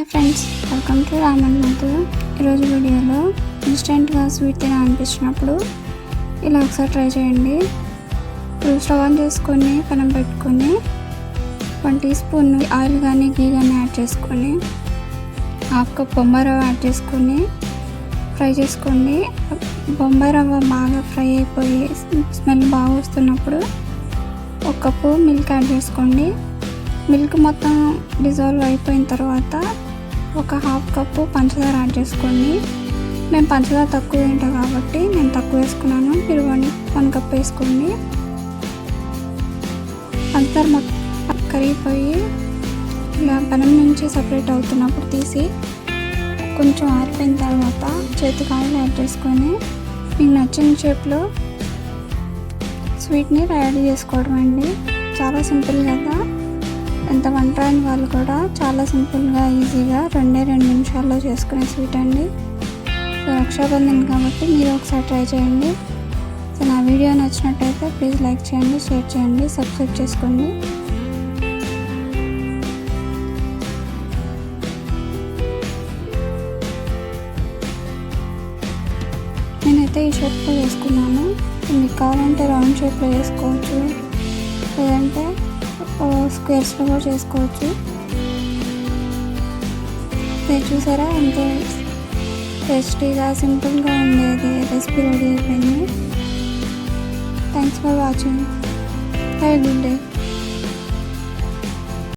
Hi friends welcome to Raman Madhu ఈరోజు వీడియోలో ఇన్స్టెంట్గా స్వీట్ తినాలనిపించినప్పుడు ఇలా ఒకసారి ట్రై చేయండి. ఇప్పుడు స్టవ్ ఆన్ చేసుకొని పెనం పెట్టుకొని వన్ టీ స్పూన్ ఆయిల్ కానీ గీ కానీ యాడ్ చేసుకొని హాఫ్ కప్ బొంబాయి రవ్వ యాడ్ చేసుకొని ఫ్రై చేసుకోండి. బొంబాయి రవ్వ బాగా ఫ్రై అయిపోయి స్మెల్ బాగా వస్తున్నప్పుడు ఒక కప్పు మిల్క్ యాడ్ చేసుకోండి. మిల్క్ మొత్తం డిజాల్వ్ అయిపోయిన తర్వాత ఒక హాఫ్ కప్పు పంచదార యాడ్ చేసుకోండి. మేము పంచదార తక్కువ తింటాం కాబట్టి నేను తక్కువ వేసుకున్నాను. మీరు వన్ వన్ కప్ వేసుకోండి. పంచదార మొత్తం కరిగిపోయి ఇలా పెనం నుంచి సపరేట్ అవుతున్నప్పుడు తీసి కొంచెం ఆరిపోయిన తర్వాత చేతికాయలు యాడ్ చేసుకొని మీకు నచ్చిన షేప్లో స్వీట్ని రెడీ చేసుకోవడం అండి చాలా సింపుల్ కదా? ఎంత వంట రాని వాళ్ళు కూడా చాలా సింపుల్గా ఈజీగా రెండే రెండు నిమిషాల్లో చేసుకునే స్వీట్ అండి. సో రక్షాబంధన్ కాబట్టి మీరు ఒకసారి ట్రై చేయండి. సో నా వీడియో నచ్చినట్టయితే ప్లీజ్ లైక్ చేయండి షేర్ చేయండి సబ్స్క్రైబ్ చేసుకోండి. నేనైతే ఈ షేప్లో వేసుకున్నాను. మీకు కావాలంటే రౌండ్ షేప్లో వేసుకోవచ్చు. లేదంటే స్క్వేర్స్లో కూడా చేసుకోవచ్చు మీరు చూసారా ఎంతో టేస్టీగా సింపుల్గా ఉండేది రెసిపీ రెడీ అయిపోయింది thanks for watching have good day